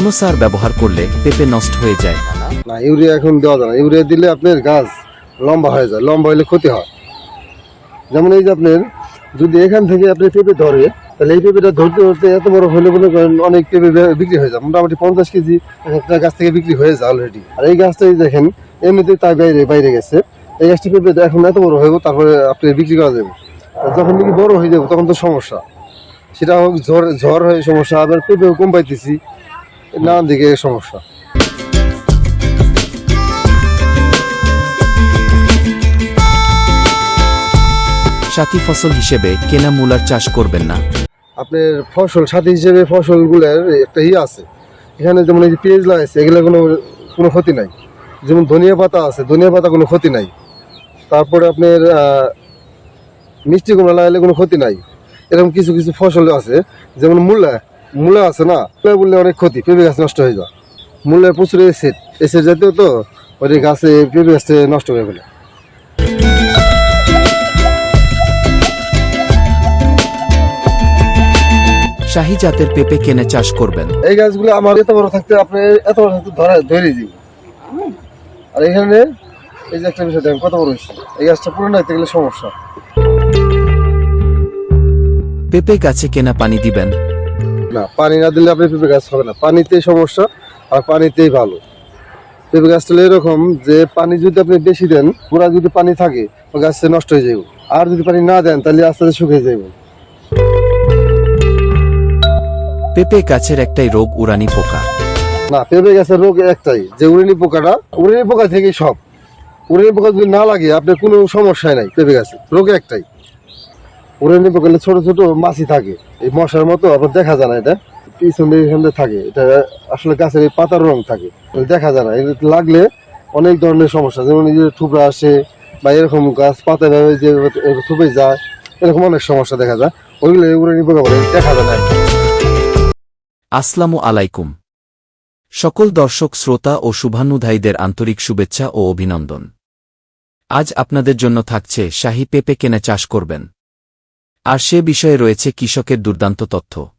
কোনো সার ব্যবহার করলে পেঁপে নষ্ট হয়ে যায়। না ইউরিয়া এখন দেওয়া যায় না। ইউরিয়া দিলে আপনার গাছ লম্বা হয়ে যায়, লম্বা হলে ক্ষতি হয়। যেমন এই যে আপনার, যদি এখান থেকে আপনি পেঁপে ধরে, তাহলে এই পেঁপেটা ধরতে ধরতে এত বড় হলে মনে করেন অনেক পেঁপে বিক্রি হয়ে যায়। মোটামুটি পঞ্চাশ কেজি একটা গাছ থেকে বিক্রি হয়ে যায় অলরেডি আর এই গাছটাই দেখেন, এমনিতে তার বাইরে বাইরে গেছে। এই গাছটি পেঁপে এখন এত বড় হয়ে তারপরে আপনি বিক্রি করা যাবে। যখন নাকি বড় হয়ে যাবে, তখন তো সমস্যা। সেটা হোক ঝড় ঝড় হয়ে সমস্যা, আবার পেঁপেও কম পাইতেছি। নানান দিকে সমস্যা। সাথী ফসল হিসেবে কেনা মূলার চাষ করবেন না। আপনার ফসল সাথী হিসেবে ফসলগুলোর একটা ইয়ে আছে। এখানে যেমন এই পেঁয়াজ লাগাইছে এগুলো কোনো কোনো ক্ষতি নাই। যেমন ধনিয়া পাতা আছে ধনিয়া পাতা কোনো ক্ষতি নাই। তারপরে আপনার মিষ্টি কুমড়া লাগাইলে কোনো ক্ষতি নাই। এরকম কিছু কিছু ফসল আছে যেমন মূলা। মূলা আছে না মূলা বললে অনেক ক্ষতি পেঁপে গাছ নষ্ট হয়ে যায়। মূলে প্রচুর এসেট এসেট জাতীয় তো ওই গাছে পেঁপে গাছটা নষ্ট হয়ে গেলে। শাহী জাতের পেঁপে কেনে চাষ করবেন। এই গাছগুলো আমার এত বড় থাকতে আপনি এত বড় থাকতে ধরে ধরে দিই আর এখানে এই যে একটা বিষয় দেখেন কত বড় হয়েছে। এই গাছটা পুরো নাইতে গেলে সমস্যা। পেঁপে গাছে কেনা পানি দিবেন না পানি না দিলে আপনি পেঁপে গাছ হবে না। পানিতেই সমস্যা আর পানিতেই ভালো। পেঁপে গাছটা এরকম যে পানি যদি আপনি বেশি দেন পুরা যদি পানি থাকে গাছটা নষ্ট হয়ে যাবে আর যদি পানি না দেন তাহলে আস্তে আস্তে শুকিয়ে যাবে পেঁপে গাছের একটাই রোগ উড়ানি পোকা। না পেঁপে গাছের রোগ একটাই যে উড়ানি পোকাটা উড়ানি পোকা থেকেই সব। উড়ানি পোকা যদি না লাগে আপনার কোনো সমস্যাই নাই পেঁপে গাছে রোগ একটাই। উড়িনি পোকা হলে ছোট ছোট মাছি থাকে। এই মশার মতো আপনার দেখা যায় না এটা। পিছনে এখানে থাকে। এটা আসলে গাছের এই পাতার রং থাকে। দেখা যায় না। এটা লাগলে অনেক ধরনের সমস্যা। যেমন এই যে থুবড়া আসে বা এরকম গাছ পাতা যে থুবে যায়, এরকম অনেক সমস্যা দেখা যায়। ওইগুলো উড়িনি পোকা দেখা যায় না আসসালামু আলাইকুম। সকল দর্শক, শ্রোতা ও শুভানুধায়ীদের আন্তরিক শুভেচ্ছা ও অভিনন্দন। আজ আপনাদের জন্য থাকছে শাহী পেঁপে কেনে চাষ করবেন। আর সে বিষয়ে রয়েছে কৃষকের দুর্দান্ত তথ্য।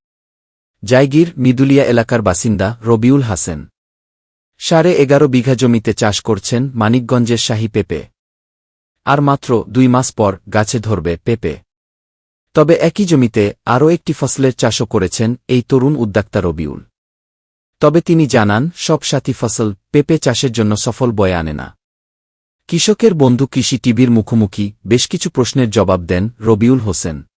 জায়গির মিদুলিয়া এলাকার বাসিন্দা রবিউল হাসেন। সাড়ে এগারো বিঘা জমিতে চাষ করছেন মানিকগঞ্জের শাহী পেঁপে। আর মাত্র দুই মাস পর গাছে ধরবে পেঁপে। তবে একই জমিতে আরও একটি ফসলের চাষও করেছেন এই তরুণ উদ্যোক্তা রবিউল। তবে তিনি জানান, সব সাথী ফসল পেঁপে চাষের জন্য সফল বয়ে আনে না। কৃষকের বন্ধু কৃষি টিভির মুখোমুখি বেশ কিছু প্রশ্নের জবাব দেন রবিউল হোসেন।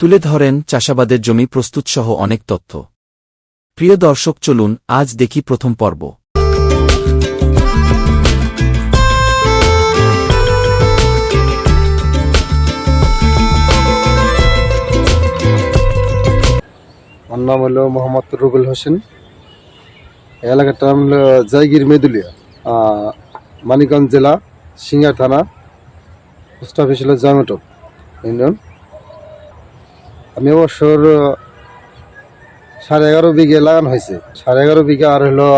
তুলে ধরেন, চাষাবাদের জমি প্রস্তুতসহ অনেক তথ্য। প্রিয় দর্শক, চলুন আজ দেখি প্রথম পর্ব। আমার নাম হলো মোহাম্মদ রুবেল হোসেন। এই এলাকাটার নাম হলো জায়গির মেদুলিয়া। মানিকগঞ্জ জেলা, সিঙ্গার থানা। পোস্ট অফিস হলো জয়মটক। ইউনিয়ন আমি অবসর সাড়ে এগারো বিঘে লাগানো হয়েছে। সাড়ে এগারো বিঘা আর হলো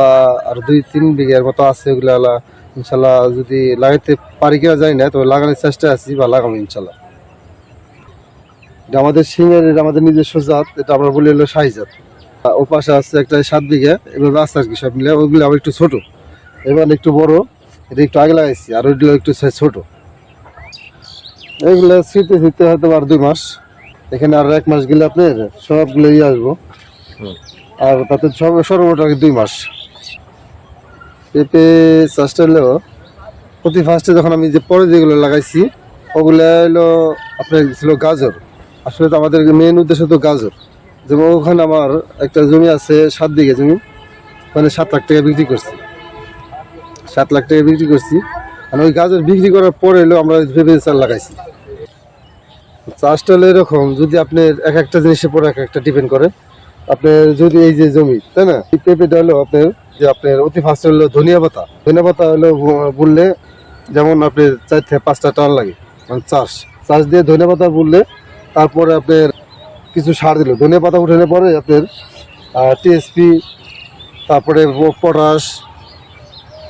আর দুই তিন বিঘের মতো আছে ওগুলো ইনশাল্লাহ যদি লাগাইতে পারি কিনা জানি না, তবে লাগানোর চেষ্টা আছি বা লাগাবো ইনশাল্লাহ। এটা আমাদের সিংয়ের এটা আমাদের নিজস্ব জাত, এটা আমরা বলি হলো শাহি জাত। ও পাশে আছে একটা সাত বিঘা আছে আর কি সব মিলে ওইগুলো আবার একটু ছোট। এবার একটু বড়, এটা একটু আগে লাগাইছি, আর ওইগুলো একটু ছোট। এইগুলো শীতে শীতে হয়তো আর দুই মাস। এখানে আর এক মাস গেলে আপনার সবগুলো ইয়ে আসব আর তাতে সব সর্বমোট দুই মাস। পেঁপে চাষটা হলো প্রতি ফার্স্টে যখন আমি যে পরে যেগুলো লাগাইছি ওগুলো হলো আপনার ছিল গাজর। আসলে তো আমাদের মেন উদ্দেশ্য তো গাজর। যেমন ওখানে আমার একটা জমি আছে সাত বিঘে জমি। মানে সাত লাখ টাকা বিক্রি করছি। সাত লাখ টাকা বিক্রি করছি। আর ওই গাজর বিক্রি করার পরে এলো আমরা ভেবে চাল লাগাইছি। চাষটা হলো এরকম, যদি আপনার এক একটা জিনিসের পর এক একটা ডিপেন্ড করে, আপনার যদি এই যে জমি, তাই না? এই পেঁপেটা হলো আপনার, যে আপনার অতি ফার্স্ট হলো ধনিয়া পাতা। ধনিয়া পাতা হলো বললে যেমন আপনার চার থেকে পাঁচটা টান লাগে মানে চাষ। চাষ দিয়ে ধনিয়া পাতা বললে তারপরে আপনার কিছু সার দিল। ধনিয়া পাতা উঠানোর পরে আপনার টিএসপি তারপরে পটাশ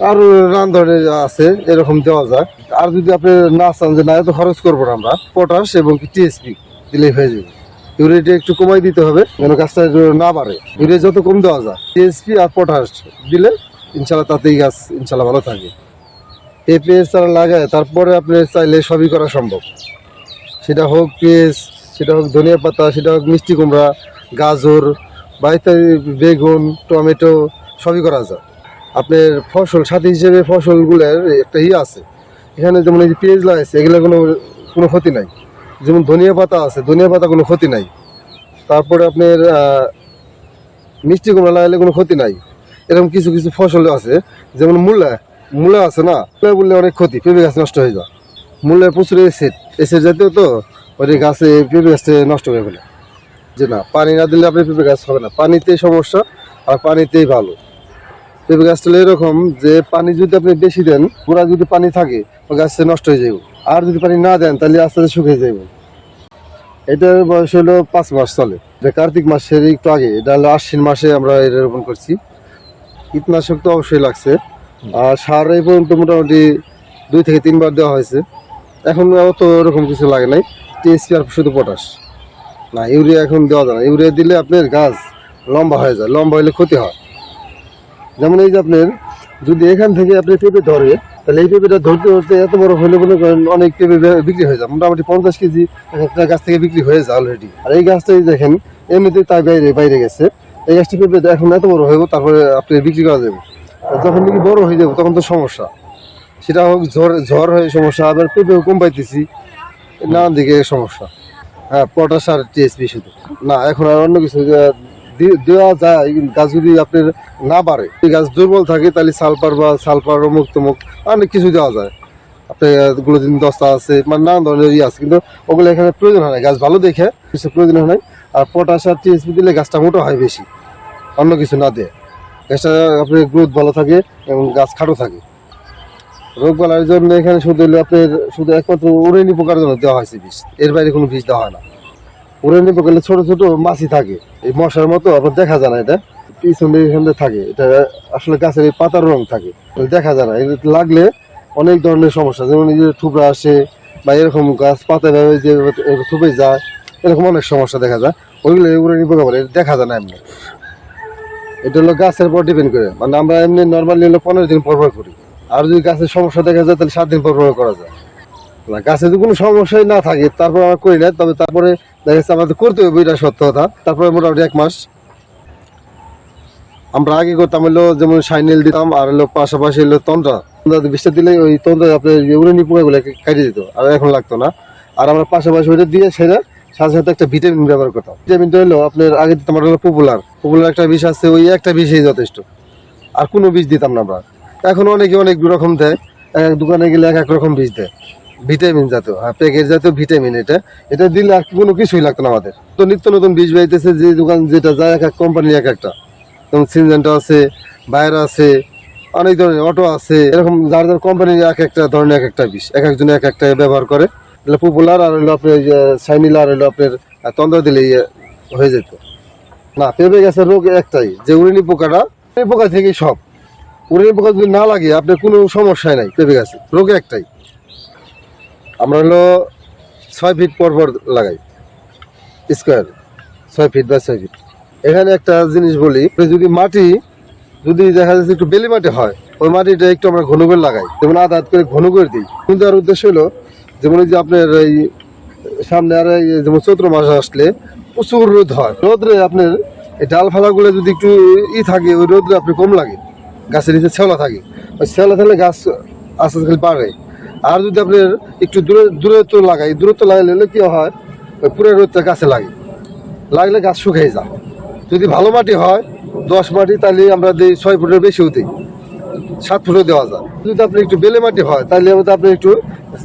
আর নানান ধরনের আছে, এরকম দেওয়া যায়। আর যদি আপনি না চান যে না, এত খরচ করব না আমরা। পটাশ এবং টিএসপি দিলেই হয়ে যাবে। ইউরিয়াটা একটু কমাই দিতে হবে, যেন গাছটা না বাড়ে। ইউরিয়া যত কম দেওয়া যায় টিএসপি আর পটাশ দিলে ইনশাল্লাহ তাতেই গাছ ইনশাল্লাহ ভালো থাকে। পেঁপে চারা লাগায়, তারপরে আপনি চাইলে সবই করা সম্ভব। সেটা হোক পেঁয়াজ, সেটা হোক ধনিয়া পাতা, সেটা হোক মিষ্টি কুমড়া, গাজর বা ইত্যাদি, বেগুন, টমেটো, সবই করা যায়। আপনার ফসল, সাথী হিসেবে ফসলগুলোর একটা ইয়ে আছে। এখানে যেমন এই যে পেঁয়াজ লাগাইছে, এগুলো কোনো কোনো ক্ষতি নাই। যেমন ধনিয়া পাতা আছে, ধনিয়া পাতা কোনো ক্ষতি নাই। তারপরে আপনার মিষ্টি কুমড়া লাগাইলে কোনো ক্ষতি নাই। এরকম কিছু কিছু ফসল আছে, যেমন মূলা। মূলা আছে না, মূলা বললে অনেক ক্ষতি, পেঁপে গাছ নষ্ট হয়ে যায়। মূলায় প্রচুর এসিড এসিড জাতীয় তো, ওই গাছে পেঁপে গাছটা নষ্ট হয়ে ফেলে যে না, পানি না দিলে আপনি পেঁপে গাছ হবে না। পানিতেই সমস্যা, আর পানিতেই ভালো। পেঁপে গাছটা এরকম যে পানি যদি আপনি বেশি দেন, পুরা যদি পানি থাকে গাছটা নষ্ট হয়ে যাবে আর যদি পানি না দেন, তাহলে আস্তে আস্তে শুকিয়ে যাবে এটার বয়স হলো পাঁচ মাস চলে। এটা কার্তিক মাসের একটু আগে। এটা হলো আশ্বিন মাসে আমরা এটা রোপণ করছি। কীটনাশক তো অবশ্যই লাগছে। আর সার এই পর্যন্ত মোটামুটি দুই থেকে তিনবার দেওয়া হয়েছে। এখন অত ওরকম কিছু লাগে নাই। টিএসপি আর শুধু পটাশ না, ইউরিয়া এখন দেওয়া যায় না। ইউরিয়া দিলে আপনার গাছ লম্বা হয়ে যায়। লম্বা হলে ক্ষতি হয়। যেমন এই যে আপনার, যদি এখান থেকে আপনি পেঁপে ধরে, তাহলে এই পেঁপেটা ধরতে ধরতে এত বড় হলে মনে করেন অনেক পেঁপে বিক্রি হয়ে যায়। মোটামুটি পঞ্চাশ কেজি একটা গাছ থেকে বিক্রি হয়ে যায় অলরেডি আর এই গাছটাই দেখেন এমনিতেই তার বাইরে বাইরে গেছে। এই গাছটি পেঁপে এখন এত বড় হয়ে তারপরে আপনি বিক্রি করা যাবে। যখন নাকি বড় হয়ে যাবে, তখন তো সমস্যা। সেটা হোক ঝড় ঝড় হয়ে সমস্যা, আবার পেঁপেও কম পাইতেছি, নানান দিকে সমস্যা। হ্যাঁ পটাশ আর টিএসপি শুধু। না, এখন আর অন্য কিছু দেওয়া যায় গাছ যদি আপনার না বাড়ে। গাছ দুর্বল থাকে, তাহলে সালফার বা সালফার অমুক তমুক অনেক কিছু দেওয়া যায়। আপনার গ্লোদিন দস্তা আছে মানে নানান ধরনের ইয়ে আছে, কিন্তু ওগুলো এখানে প্রয়োজন হয় না। গাছ ভালো দেখে কিছু প্রয়োজন হয় আর পটাশ আর টিএসপি দিলে গাছটা মোটো হয় বেশি, অন্য কিছু না দেয়। গাছটা, আপনার গ্রোথ ভালো থাকে এবং গাছ খাটো থাকে। রোগ বালার জন্য এখানে শুধু আপনার, শুধু একমাত্র উড়েনি পোকার জন্য দেওয়া হয়েছে বিষ। এর বাইরে কোনো বিষ দেওয়া হয় না। উড়েনি পোকা হলে ছোট ছোট মাছি থাকে। এই মশার মতো আপনার দেখা যায় না এটা। পিছনে এখানে থাকে। এটা আসলে গাছের এই পাতার রং থাকে। দেখা যায় না। এটা লাগলে অনেক ধরনের সমস্যা। যেমন এই যে থুবড়া আসে বা এরকম গাছ পাতা যে থুবে যায়, এরকম অনেক সমস্যা দেখা যায়। ওইগুলো উড়েনি পোকা বলে দেখা যায় না এমনি। এটা হলো গাছের উপর ডিপেন্ড করে। মানে আমরা এমনি নর্মালি হলো পনেরো দিন পর করি। আর যদি গাছের সমস্যা দেখা যায়, তাহলে সাত দিন পর পর করা যায়। না, গাছে যদি কোনো সমস্যাই না থাকে, তারপর আমরা করি না, তবে তারপরে দেখা যাচ্ছে আমাদের করতে হবে, এটা সত্য কথা। তারপরে মোটামুটি এক মাস। আমরা আগে করতাম হলো যেমন সাইনেল দিতাম, আর হলো পাশাপাশি হলো তন্দ্রা। তন্দ্রা বিষটা দিলে ওই তন্দ্রা আপনার উড়েনি পোকাগুলো কেটে দিত, আর এখন লাগতো না। আর আমরা পাশাপাশি ওইটা দিয়ে সেটা সাথে সাথে একটা ভিটামিন ব্যবহার করতাম। ভিটামিনটা হলো আপনার আগে দিতাম হলো পপুলার পপুলার একটা বিষ আছে, ওই একটা বিষই যথেষ্ট। আর কোনো বীজ দিতাম না আমরা। এখন অনেকে অনেক রকম দেয়, এক এক দোকানে গেলে এক এক রকম বীজ দেয়। ভিটামিন জাতীয় হ্যাঁ প্যাকেট জাতীয় ভিটামিন এটা। এটা দিলে আর কোনো কিছুই লাগতো না আমাদের। তো নিত্য নতুন বীজ বেরিয়েছে, যে দোকান যেটা যায় এক এক কোম্পানি এক একটা। যেমন সিনজেন্টা আছে বায়রা আছে, অনেক ধরনের অটো আছে। এরকম যার যার কোম্পানির এক একটা ধরনের এক একটা বিষ এক একজন এক একটা ব্যবহার করে। এগুলো পপুলার আর হলো আপনার সাইনিলা আর হলো আপনার তন্দ্রা দিলে ইয়ে হয়ে যেত। না, পেঁপে গাছের রোগ একটাই, যে উড়িনি পোকাটা এই পোকা থেকেই সব। উড়িনি পোকা যদি না লাগে, আপনার কোনো সমস্যাই নাই পেঁপে গাছে। রোগ একটাই। আমরা হলো ছয় ফিট পর পর লাগাই স্কোয়ার ছয় ফিট বা ছয় ফিট এখানে একটা জিনিস বলি যদি মাটি, যদি দেখা যাচ্ছে একটু বেলি মাটি হয়, ওই মাটিটা একটু আমরা ঘন করে লাগাই, যেমন আধা আধ করে ঘন করে দিই। কিন্তু আর উদ্দেশ্য হলো, যেমন যে আপনার এই সামনে আর এই যেমন চৈত্র মাস আসলে প্রচুর রোদ হয়। রোদরে আপনার এই ডালফালাগুলো যদি একটু ই থাকে, ওই রোদরে আপনি কম লাগে, গাছের নিচে ছেওলা থাকে। ওই ছেওলা থাকলে গাছ আস্তে আস্তে বাড়ে। আর যদি আপনার একটু দূরে দূরত্ব লাগাই, দূরত্ব লাগাইলে কি হয়? ওই পুরো রোদটা গাছে লাগে। লাগলে গাছ শুকিয়ে যায়। যদি ভালো মাটি হয়, দশ মাটি, তাহলে আমরা দিই ছয় ফুটের বেশিও দিই সাত ফুটও দেওয়া যায়। যদি আপনি একটু বেলে মাটি হয়, তাহলে আমাদের আপনি একটু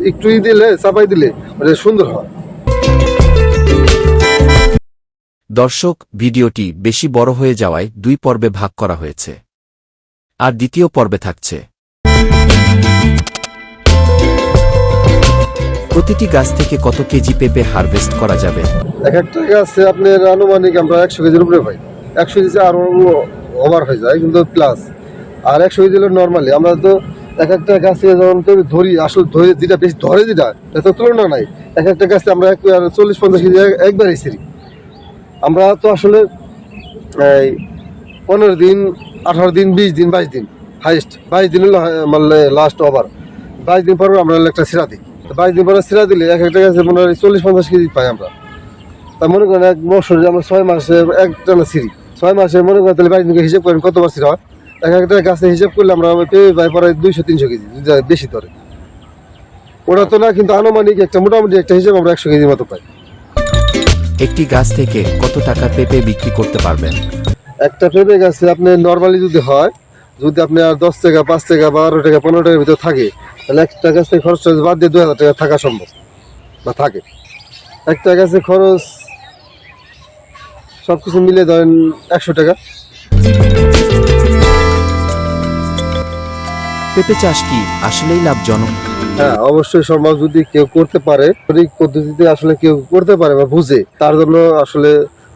একটু ই দিলে, চাপাই দিলে ওটা সুন্দর হয়। দর্শক, ভিডিওটি বেশি বড় হয়ে যাওয়ায় দুই পর্বে ভাগ করা হয়েছে। আর দ্বিতীয় পর্বে থাকছে। প্রতিটি গাছ থেকে কত কেজি পেঁপে হারভেস্ট করা যাবে? এক একটা গাছে আপনার আনুমানিক আমরা একশো কেজির উপরে পাই। একশো কেজি আরও ওভার হয়ে যায়, কিন্তু প্লাস আর একশো কেজি হলো নর্মালি আমরা তো এক একটা গাছে যেমন তো ধরি, আসলে ধরে যেটা বেশি ধরে যেটা এটা তো তুলনা নাই। এক একটা গাছে আমরা এক চল্লিশ, পঞ্চাশ কেজি এক- একবারই ছিঁড়ি। আমরা তো আসলে এই পনেরো দিন, আঠারো দিন, বিশ দিন, বাইশ দিন হাইস্ট বাইশ দিন হলো মানে লাস্ট ওভার বাইশ দিন পর আমরা একটা সিরা দিই। বাইশ দিন পরে সিরা দিলে এক একটা গাছে মনে হয় চল্লিশ পঞ্চাশ কেজি পাই আমরা। তা মনে করেন এক বছরে আমরা ছয় মাসে একটা না সিরি ছয় মাসে মনে করেন তাহলে বাইশ হিসেব করেন কতবার সিরা হয়? এক একটা গাছে হিসেব করলে আমরা পেয়ে পাই পরে দুইশো তিনশো কেজি বেশি ধরে। ওটা তো না কিন্তু আনুমানিক একটা মোটামুটি একটা হিসেব আমরা একশো কেজি মতো পাই। একটি গাছ থেকে কত টাকা পেঁপে বিক্রি করতে পারবেন? একটা পেঁপে গাছে আপনি নর্মালি যদি হয় যদি আপনি আর দশ টাকা পাঁচ টাকা বারো টাকা পনেরো টাকার ভিতরে থাকে তাহলে একটা গাছ থেকে খরচ বাদ দিয়ে দু হাজার টাকা থাকা সম্ভব বা থাকে। একটা গাছে খরচ সব কিছু মিলে ধরেন একশো টাকা। পেঁপে চাষ কি আসলেই লাভজনক? হ্যাঁ অবশ্যই সম্ভব যদি কেউ করতে পারে সঠিক পদ্ধতিতে আসলে কেউ করতে পারে বা বুঝে তার জন্য আসলে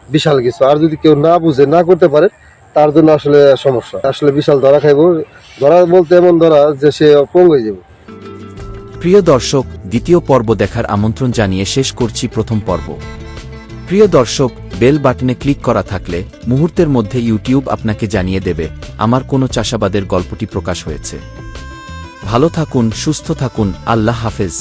বিশাল কিছু। আর যদি কেউ না বুঝে না করতে পারে তার জন্য আসলে সমস্যা। আসলে বিশাল ধরা খাইব। ধরা বলতে এমন ধরা যে সে অপঙ্গ হয়ে যাবে। প্রিয় দর্শক, দ্বিতীয় পর্ব দেখার আমন্ত্রণ জানিয়ে শেষ করছি প্রথম পর্ব। প্রিয় দর্শক, বেল বাটনে ক্লিক করা থাকলে মুহূর্তের মধ্যে ইউটিউব আপনাকে জানিয়ে দেবে, আমার কোনো চাষাবাদের গল্পটি প্রকাশ হয়েছে। ভালো থাকুন, সুস্থ থাকুন, আল্লাহ হাফেজ।